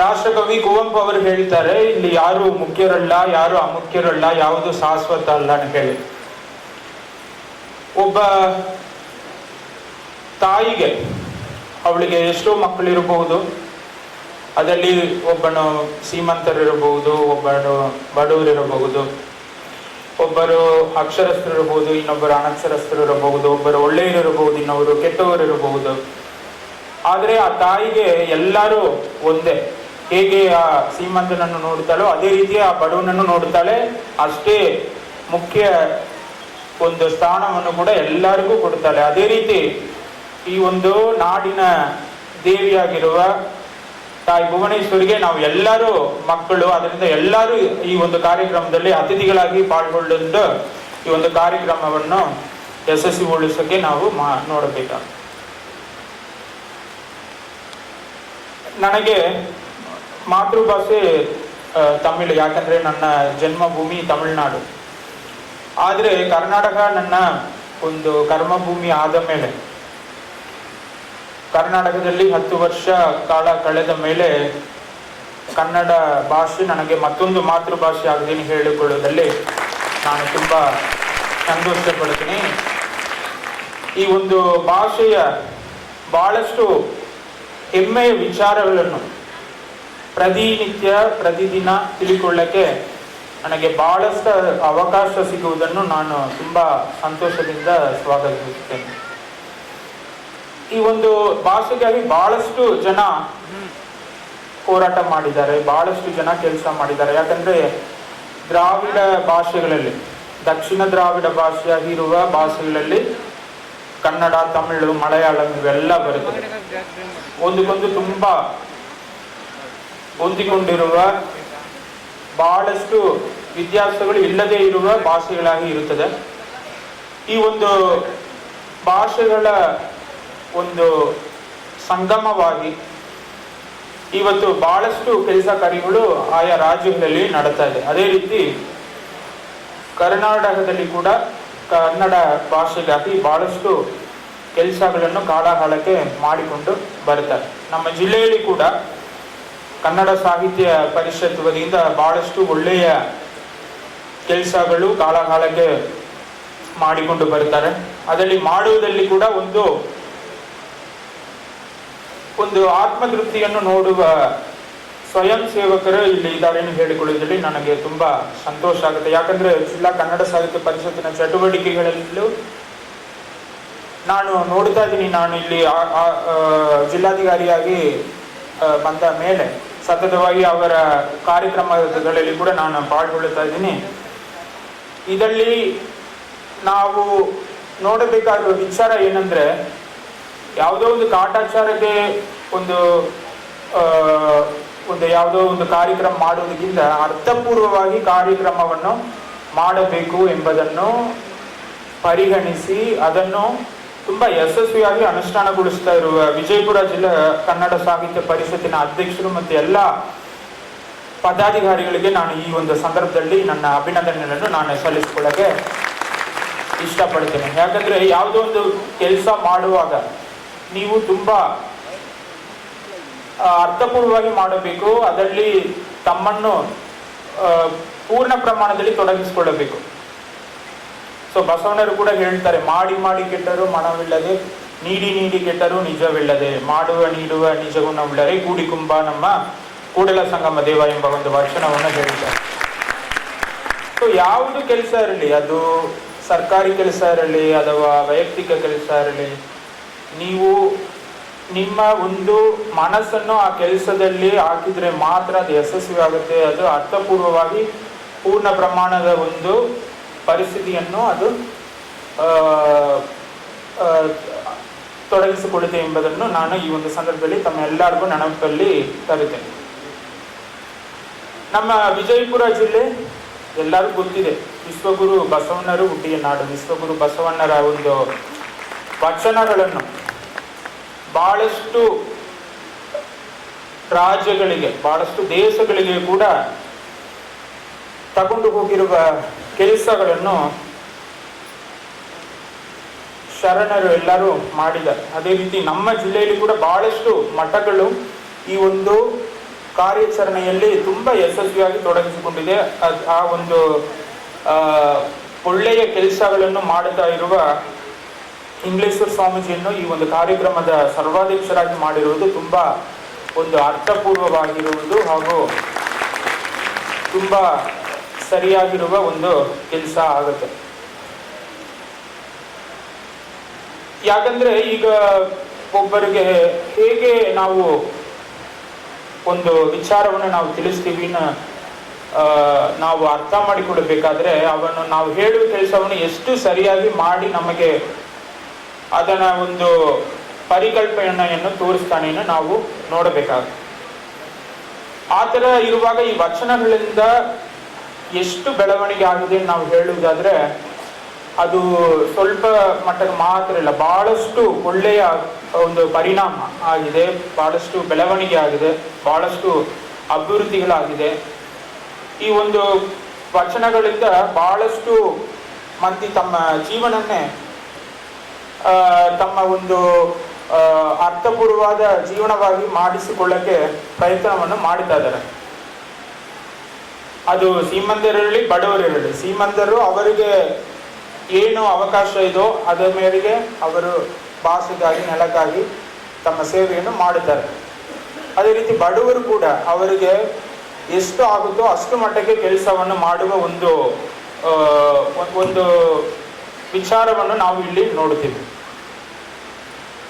ರಾಷ್ಟ್ರಕವಿ ಕುವೆಂಪು ಅವರು ಹೇಳ್ತಾರೆ ಇಲ್ಲಿ ಯಾರು ಮುಖ್ಯರಲ್ಲ, ಯಾರು ಅಮುಖ್ಯರಲ್ಲ, ಯಾವುದು ಶಾಶ್ವತ ಅಲ್ಲ ಅಂತ ಹೇಳಿ. ಒಬ್ಬ ತಾಯಿಗೆ ಅವಳಿಗೆ ಎಷ್ಟೋ ಮಕ್ಕಳಿರಬಹುದು ಅದರಲ್ಲಿ ಒಬ್ಬನು ಶ್ರೀಮಂತರಿರಬಹುದು ಒಬ್ಬನು ಬಡವರಿರಬಹುದು, ಒಬ್ಬರು ಅಕ್ಷರಸ್ಥರಿರಬಹುದು, ಇನ್ನೊಬ್ಬರು ಅನಕ್ಷರಸ್ಥರಿರಬಹುದು, ಒಬ್ಬರು ಒಳ್ಳೆಯರಿರಬಹುದು, ಇನ್ನೊಬ್ಬರು ಕೆಟ್ಟವರಿರಬಹುದು. ಆದರೆ ಆ ತಾಯಿಗೆ ಎಲ್ಲರೂ ಒಂದೇ. ಹೇಗೆ ಆ ಶ್ರೀಮಂತನನ್ನು ನೋಡುತ್ತಾಳೋ ಅದೇ ರೀತಿ ಆ ಬಡವನನ್ನು ನೋಡುತ್ತಾಳೆ. ಅಷ್ಟೇ ಮುಖ್ಯ ಒಂದು ಸ್ಥಾನವನ್ನು ಕೂಡ ಎಲ್ಲರಿಗೂ ಕೊಡುತ್ತಾಳೆ. ಅದೇ ರೀತಿ ಈ ಒಂದು ನಾಡಿನ ದೇವಿಯಾಗಿರುವ ತಾಯಿ ಭುವನೇಶ್ವರಿಗೆ ನಾವು ಎಲ್ಲರೂ ಮಕ್ಕಳು, ಅದರಿಂದ ಎಲ್ಲರೂ ಈ ಒಂದು ಕಾರ್ಯಕ್ರಮದಲ್ಲಿ ಅತಿಥಿಗಳಾಗಿ ಪಾಲ್ಗೊಂಡು ಈ ಒಂದು ಕಾರ್ಯಕ್ರಮವನ್ನು ಯಶಸ್ವಿಗೊಳಿಸೋಕೆ ನಾವು ಮಾ ನನಗೆ ಮಾತೃಭಾಷೆ ತಮಿಳು, ಯಾಕಂದ್ರೆ ನನ್ನ ಜನ್ಮಭೂಮಿ ತಮಿಳುನಾಡು. ಆದರೆ ಕರ್ನಾಟಕ ನನ್ನ ಒಂದು ಕರ್ಮಭೂಮಿ ಆದ ಮೇಲೆ, ಕರ್ನಾಟಕದಲ್ಲಿ ಹತ್ತು ವರ್ಷ ಕಾಲ ಕಳೆದ ಮೇಲೆ ಕನ್ನಡ ಭಾಷೆ ನನಗೆ ಮತ್ತೊಂದು ಮಾತೃಭಾಷೆ ಆಗದೇನು ಹೇಳಿಕೊಳ್ಳುವುದಲ್ಲಿ ನಾನು ತುಂಬ ಸಂತೋಷ ಪಡ್ತೀನಿ ಈ ಒಂದು ಭಾಷೆಯ ಬಹಳಷ್ಟು ಹೆಮ್ಮೆಯ ವಿಚಾರಗಳನ್ನು ಪ್ರತಿನಿತ್ಯ, ಪ್ರತಿದಿನ ತಿಳಿಕೊಳ್ಳಕ್ಕೆ ನನಗೆ ಬಹಳಷ್ಟು ಅವಕಾಶ ಸಿಗುವುದನ್ನು ನಾನು ತುಂಬಾ ಸಂತೋಷದಿಂದ ಸ್ವಾಗತಿಸುತ್ತೇನೆ. ಈ ಒಂದು ಭಾಷೆಗಾಗಿ ಬಹಳಷ್ಟು ಜನ ಹೋರಾಟ ಮಾಡಿದ್ದಾರೆ, ಬಹಳಷ್ಟು ಜನ ಕೆಲಸ ಮಾಡಿದ್ದಾರೆ. ಯಾಕಂದ್ರೆ ದ್ರಾವಿಡ ಭಾಷೆಗಳಲ್ಲಿ, ದಕ್ಷಿಣ ದ್ರಾವಿಡ ಭಾಷೆಯಾಗಿರುವ ಭಾಷೆಗಳಲ್ಲಿ ಕನ್ನಡ, ತಮಿಳು, ಮಲಯಾಳಂ ಇವೆಲ್ಲ ಬರುತ್ತೆ. ಒಂದಕ್ಕೊಂದು ತುಂಬಾ ಹೊಂದಿಕೊಂಡಿರುವ ಬಹಳಷ್ಟು ವಿದ್ಯಾರ್ಥಿಗಳು ಇಲ್ಲದೆ ಇರುವ ಭಾಷೆಗಳಾಗಿ ಇರುತ್ತದೆ. ಈ ಒಂದು ಭಾಷೆಗಳ ಒಂದು ಸಂಗಮವಾಗಿ ಇವತ್ತು ಬಹಳಷ್ಟು ಕೆಲಸ ಕಾರ್ಯಗಳು ಆಯಾ ರಾಜ್ಯಗಳಲ್ಲಿ ನಡೀತಾ ಇದೆ. ಅದೇ ರೀತಿ ಕರ್ನಾಟಕದಲ್ಲಿ ಕೂಡ ಕನ್ನಡ ಭಾಷೆಗಾಗಿ ಬಹಳಷ್ಟು ಕೆಲಸಗಳನ್ನು ಕಾಲಕಾಲಕ್ಕೆ ಮಾಡಿಕೊಂಡು ಬರ್ತಾರೆ ನಮ್ಮ ಜಿಲ್ಲೆಯಲ್ಲಿ ಕೂಡ ಕನ್ನಡ ಸಾಹಿತ್ಯ ಪರಿಷತ್ ವತಿಯಿಂದ ಬಹಳಷ್ಟು ಒಳ್ಳೆಯ ಕೆಲಸಗಳು ಕಾಲಕಾಲಕ್ಕೆ ಮಾಡಿಕೊಂಡು ಬರ್ತಾರೆ ಅದರಲ್ಲಿ ಮಾಡುವುದಲ್ಲಿ ಕೂಡ ಒಂದು ಒಂದು ಆತ್ಮತೃಪ್ತಿಯನ್ನು ನೋಡುವ ಸ್ವಯಂ ಸೇವಕರು ಇಲ್ಲಿ ಇದ್ದಾರೆ ಹೇಳಿಕೊಳ್ಳುವುದರಲ್ಲಿ ನನಗೆ ತುಂಬಾ ಸಂತೋಷ ಆಗುತ್ತೆ. ಯಾಕಂದ್ರೆ ಜಿಲ್ಲಾ ಕನ್ನಡ ಸಾಹಿತ್ಯ ಪರಿಷತ್ತಿನ ಚಟುವಟಿಕೆಗಳಲ್ಲೂ ನಾನು ನೋಡ್ತಾ ಇದ್ದೀನಿ. ನಾನು ಇಲ್ಲಿ ಜಿಲ್ಲಾಧಿಕಾರಿಯಾಗಿ ಬಂದ ಮೇಲೆ ಸತತವಾಗಿ ಅವರ ಕಾರ್ಯಕ್ರಮಗಳಲ್ಲಿ ಕೂಡ ನಾನು ಪಾಲ್ಗೊಳ್ಳುತ್ತಾ ಇದ್ದೀನಿ. ಇದರಲ್ಲಿ ನಾವು ನೋಡಬೇಕಾದ ವಿಚಾರ ಏನಂದ್ರೆ, ಯಾವುದೋ ಒಂದು ಕಾಟಾಚಾರಕ್ಕೆ ಒಂದು ಒಂದು ಯಾವುದೋ ಒಂದು ಕಾರ್ಯಕ್ರಮ ಮಾಡುವುದಕ್ಕಿಂತ ಅರ್ಥಪೂರ್ವವಾಗಿ ಕಾರ್ಯಕ್ರಮವನ್ನು ಮಾಡಬೇಕು ಎಂಬುದನ್ನು ಪರಿಗಣಿಸಿ, ಅದನ್ನು ತುಂಬಾ ಯಶಸ್ವಿಯಾಗಿ ಅನುಷ್ಠಾನಗೊಳಿಸ್ತಾ ಇರುವ ವಿಜಯಪುರ ಜಿಲ್ಲಾ ಕನ್ನಡ ಸಾಹಿತ್ಯ ಪರಿಷತ್ತಿನ ಅಧ್ಯಕ್ಷರು ಮತ್ತು ಎಲ್ಲ ಪದಾಧಿಕಾರಿಗಳಿಗೆ ನಾನು ಈ ಒಂದು ಸಂದರ್ಭದಲ್ಲಿ ನನ್ನ ಅಭಿನಂದನೆಗಳನ್ನು ನಾನು ಸಲ್ಲಿಸಿಕೊಳ್ಳಕ್ಕೆ ಇಷ್ಟಪಡ್ತೇನೆ. ಯಾಕಂದ್ರೆ ಯಾವುದೋ ಒಂದು ಕೆಲಸ ಮಾಡುವಾಗ ನೀವು ತುಂಬಾ ಅರ್ಥಪೂರ್ವವಾಗಿ ಮಾಡಬೇಕು, ಅದರಲ್ಲಿ ತಮ್ಮನ್ನು ಪೂರ್ಣ ಪ್ರಮಾಣದಲ್ಲಿ ತೊಡಗಿಸಿಕೊಳ್ಳಬೇಕು. ಸೊ ಬಸವಣ್ಣರು ಕೂಡ ಹೇಳ್ತಾರೆ, ಮಾಡಿ ಮಾಡಿ ಕೆಟ್ಟರು ಮನವಿಲ್ಲದೆ, ನೀಡಿ ನೀಡಿ ಕೆಟ್ಟರು ನಿಜವಿಲ್ಲದೆ, ಮಾಡುವ, ನೀಡುವ ನಿಜಗುಣವಿಲ್ಲದೆ ಕೂಡಿಕುಂಬ ನಮ್ಮ ಕೂಡಲ ಸಂಗಮ ದೇವ ಎಂಬ ಒಂದು ವಚನವನ್ನು ಹೇಳ್ತಾರೆ ಸೊ ಯಾವುದು ಕೆಲಸ ಇರಲಿ, ಅದು ಸರ್ಕಾರಿ ಕೆಲಸ ಇರಲಿ ಅಥವಾ ವೈಯಕ್ತಿಕ ಕೆಲಸ ಇರಲಿ, ನೀವು ನಿಮ್ಮ ಒಂದು ಮನಸ್ಸನ್ನು ಆ ಕೆಲಸದಲ್ಲಿ ಹಾಕಿದ್ರೆ ಮಾತ್ರ ಅದು ಯಶಸ್ವಿ ಆಗುತ್ತೆ ಅದು ಅರ್ಥಪೂರ್ವವಾಗಿ ಪೂರ್ಣ ಪ್ರಮಾಣದ ಒಂದು ಪರಿಸ್ಥಿತಿಯನ್ನು ಅದು ತೊಡಗಿಸಿಕೊಳ್ಳುತ್ತೆ ಎಂಬುದನ್ನು ನಾನು ಈ ಒಂದು ಸಂದರ್ಭದಲ್ಲಿ ತಮ್ಮ ಎಲ್ಲರಿಗೂ ನೆನಪಲ್ಲಿ ತರುತ್ತೇನೆ. ನಮ್ಮ ವಿಜಯಪುರ ಜಿಲ್ಲೆ ಎಲ್ಲರಿಗೂ ಗೊತ್ತಿದೆ, ವಿಶ್ವಗುರು ಬಸವಣ್ಣರು ಹುಟ್ಟಿಯ ನಾಡು. ವಿಶ್ವಗುರು ಬಸವಣ್ಣರ ಒಂದು ವಚನಗಳನ್ನು ಬಹಳಷ್ಟು ರಾಜ್ಯಗಳಿಗೆ ಬಹಳಷ್ಟು ದೇಶಗಳಿಗೆ ಕೂಡ ತಗೊಂಡು ಹೋಗಿರುವ ಕೆಲಸಗಳನ್ನು ಶರಣರು ಎಲ್ಲರೂ ಮಾಡಿದ್ದಾರೆ. ಅದೇ ರೀತಿ ನಮ್ಮ ಜಿಲ್ಲೆಯಲ್ಲಿ ಕೂಡ ಬಹಳಷ್ಟು ಮಠಗಳು ಈ ಒಂದು ಕಾರ್ಯಾಚರಣೆಯಲ್ಲಿ ತುಂಬ ಯಶಸ್ವಿಯಾಗಿ ತೊಡಗಿಸಿಕೊಂಡಿದೆ. ಆ ಒಂದು ಒಳ್ಳೆಯ ಕೆಲಸಗಳನ್ನು ಮಾಡುತ್ತಾ ಇರುವ ಇಂಗ್ಲೇಶ್ವರ ಸ್ವಾಮೀಜಿಯನ್ನು ಈ ಒಂದು ಕಾರ್ಯಕ್ರಮದ ಸರ್ವಾಧ್ಯಕ್ಷರಾಗಿ ಮಾಡಿರುವುದು ತುಂಬ ಒಂದು ಅರ್ಥಪೂರ್ವವಾಗಿರುವುದು ಹಾಗೂ ತುಂಬ ಸರಿಯಾಗಿರುವ ಒಂದು ಕೆಲಸ ಆಗುತ್ತೆ. ಯಾಕಂದ್ರೆ ಈಗ ಒಬ್ಬರಿಗೆ ಹೇಗೆ ನಾವು ಒಂದು ವಿಚಾರವನ್ನು ನಾವು ತಿಳಿಸ್ತೀವಿ ನಾವು ಅರ್ಥ ಮಾಡಿಕೊಡಬೇಕಾದ್ರೆ ಅವನು ನಾವು ಹೇಳುವ ಕೆಲಸವನ್ನು ಎಷ್ಟು ಸರಿಯಾಗಿ ಮಾಡಿ ನಮಗೆ ಅದನ್ನ ಒಂದು ಪರಿಕಲ್ಪನೆಯನ್ನು ತೋರಿಸ್ತಾನೆ ನಾವು ನೋಡಬೇಕಾಗುತ್ತೆ. ಆ ಥರ ಇರುವಾಗ ಈ ವಚನಗಳಿಂದ ಎಷ್ಟು ಬೆಳವಣಿಗೆ ಆಗಿದೆ ನಾವು ಹೇಳುವುದಾದ್ರೆ, ಅದು ಸ್ವಲ್ಪ ಮಟ್ಟಕ್ಕೆ ಮಾತ್ರ ಇಲ್ಲ, ಬಹಳಷ್ಟು ಒಳ್ಳೆಯ ಒಂದು ಪರಿಣಾಮ ಆಗಿದೆ, ಬಹಳಷ್ಟು ಬೆಳವಣಿಗೆ ಆಗಿದೆ, ಬಹಳಷ್ಟು ಅಭಿವೃದ್ಧಿಗಳಾಗಿದೆ. ಈ ಒಂದು ವಚನಗಳಿಂದ ಬಹಳಷ್ಟು ಮಂದಿ ತಮ್ಮ ಜೀವನನ್ನೇ ತಮ್ಮ ಒಂದು ಅರ್ಥಪೂರ್ವವಾದ ಜೀವನವಾಗಿ ಮಾಡಿಸಿಕೊಳ್ಳಕ್ಕೆ ಪ್ರಯತ್ನವನ್ನು ಮಾಡಿದ್ದಾರೆ ಅದು ಶ್ರೀಮಂತರಿರಲಿ ಬಡವರಿರಲಿ. ಶ್ರೀಮಂತರು ಅವರಿಗೆ ಏನು ಅವಕಾಶ ಇದೋ ಅದರ ಮೇರೆಗೆ ಅವರು ಭಾಷೆಗಾಗಿ ನೆಲಕ್ಕಾಗಿ ತಮ್ಮ ಸೇವೆಯನ್ನು ಮಾಡುತ್ತಾರೆ ಅದೇ ರೀತಿ ಬಡವರು ಕೂಡ ಅವರಿಗೆ ಎಷ್ಟು ಆಗುತ್ತೋ ಅಷ್ಟು ಮಟ್ಟಕ್ಕೆ ಕೆಲಸವನ್ನು ಮಾಡುವ ಒಂದು ಒಂದು ವಿಚಾರವನ್ನು ನಾವು ಇಲ್ಲಿ ನೋಡುತ್ತೀವಿ.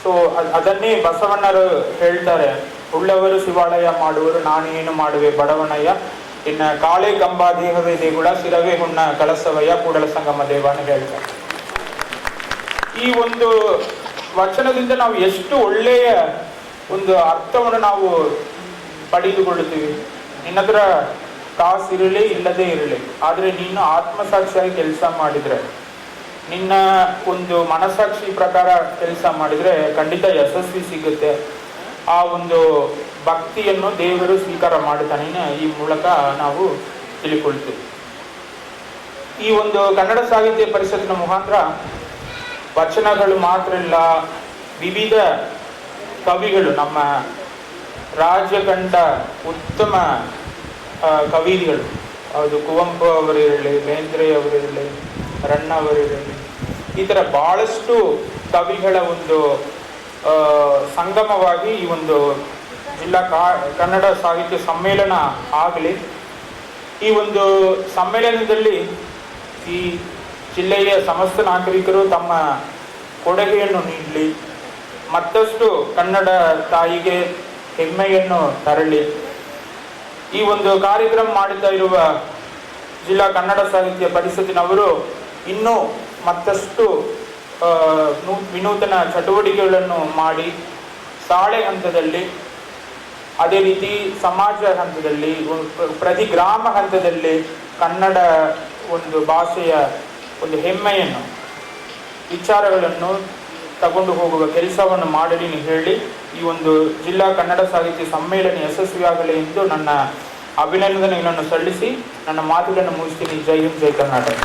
ಸೊ ಅದನ್ನೇ ಬಸವಣ್ಣರು ಹೇಳ್ತಾರೆ. ಉಳ್ಳವರು ಶಿವಾಲಯ ಮಾಡುವರು ನಾನು ಏನು ಮಾಡುವೆ ಬಡವನಯ್ಯ ಇನ್ನ ಕಾಳೆ ಕಂಬ ದೇಹವೇ ದೇಗುಳ ಶಿರವೇ ಹುಣ್ಣ ಕಳಸವಯ್ಯ ಕೂಡಲ ಸಂಗಮ ದೇವ ಅಂತ ಹೇಳ್ತಾರೆ. ಈ ಒಂದು ವಚನದಿಂದ ನಾವು ಎಷ್ಟು ಒಳ್ಳೆಯ ಒಂದು ಅರ್ಥವನ್ನು ನಾವು ಪಡೆದುಕೊಳ್ಳುತ್ತೀವಿ. ನಿನ್ನತ್ರ ಕಾಸು ಇರಲಿ, ಇಲ್ಲದೇ ಇರಲಿ, ಆದರೆ ನೀನು ಆತ್ಮಸಾಕ್ಷಿಯಾಗಿ ಕೆಲಸ ಮಾಡಿದ್ರೆ, ನಿನ್ನ ಒಂದು ಮನಸಾಕ್ಷಿ ಪ್ರಕಾರ ಕೆಲಸ ಮಾಡಿದ್ರೆ ಖಂಡಿತ ಯಶಸ್ವಿ ಸಿಗುತ್ತೆ. ಆ ಒಂದು ಭಕ್ತಿಯನ್ನು ದೇವರು ಸ್ವೀಕಾರ ಮಾಡುತ್ತಾನೆ ಈ ಮೂಲಕ ನಾವು ತಿಳಿಕೊಳ್ತೀವಿ. ಈ ಒಂದು ಕನ್ನಡ ಸಾಹಿತ್ಯ ಪರಿಷತ್ತಿನ ಮುಖಾಂತರ ವಚನಗಳು ಮಾತ್ರ ಇಲ್ಲ, ವಿವಿಧ ಕವಿಗಳು ನಮ್ಮ ರಾಜ್ಯ ಕಂಡ ಉತ್ತಮ ಕವಿಗಳು ಅದು ಕುವೆಂಪು ಅವರಿರಲಿ ಬೇಂದ್ರೆ ಅವರಿರಲಿ ರಣ್ಣ ಅವರಿರಲಿ ಈ ಥರ ಬಹಳಷ್ಟು ಕವಿಗಳ ಒಂದು ಸಂಗಮವಾಗಿ ಈ ಒಂದು ಜಿಲ್ಲಾ ಕಾ, ಕನ್ನಡ ಸಾಹಿತ್ಯ ಸಮ್ಮೇಳನ ಆಗಲಿ. ಈ ಒಂದು ಸಮ್ಮೇಳನದಲ್ಲಿ ಈ ಜಿಲ್ಲೆಯ ಸಮಸ್ತ ನಾಗರಿಕರು ತಮ್ಮ ಕೊಡುಗೆಯನ್ನು ನೀಡಲಿ, ಮತ್ತಷ್ಟು ಕನ್ನಡ ತಾಯಿಗೆ ಹೆಮ್ಮೆಯನ್ನು ತರಲಿ. ಈ ಒಂದು ಕಾರ್ಯಕ್ರಮ ಮಾಡುತ್ತಾ ಇರುವ ಜಿಲ್ಲಾ ಕನ್ನಡ ಸಾಹಿತ್ಯ ಪರಿಷತ್ತಿನವರು ಇನ್ನೂ ಮತ್ತಷ್ಟು ವಿನೂತನ ಚಟುವಟಿಕೆಗಳನ್ನು ಮಾಡಿ, ಶಾಲೆ ಹಂತದಲ್ಲಿ ಅದೇ ರೀತಿ ಸಮಾಜ ಹಂತದಲ್ಲಿ ಪ್ರತಿ ಗ್ರಾಮ ಹಂತದಲ್ಲಿ ಕನ್ನಡ ಒಂದು ಭಾಷೆಯ ಒಂದು ಹೆಮ್ಮೆಯನ್ನು, ವಿಚಾರಗಳನ್ನು ತಗೊಂಡು ಹೋಗುವ ಕೆಲಸವನ್ನು ಮಾಡಲಿ ಹೇಳಿ ಈ ಒಂದು ಜಿಲ್ಲಾ ಕನ್ನಡ ಸಾಹಿತ್ಯ ಸಮ್ಮೇಳನ ಯಶಸ್ವಿಯಾಗಲಿ ಎಂದು ನನ್ನ ಅಭಿನಂದನೆಗಳನ್ನು ಸಲ್ಲಿಸಿ ನನ್ನ ಮಾತುಗಳನ್ನು ಮುಗಿಸ್ತೀನಿ. ಜೈ ಹಿಂದ್, ಜೈ ಕರ್ನಾಟಕ.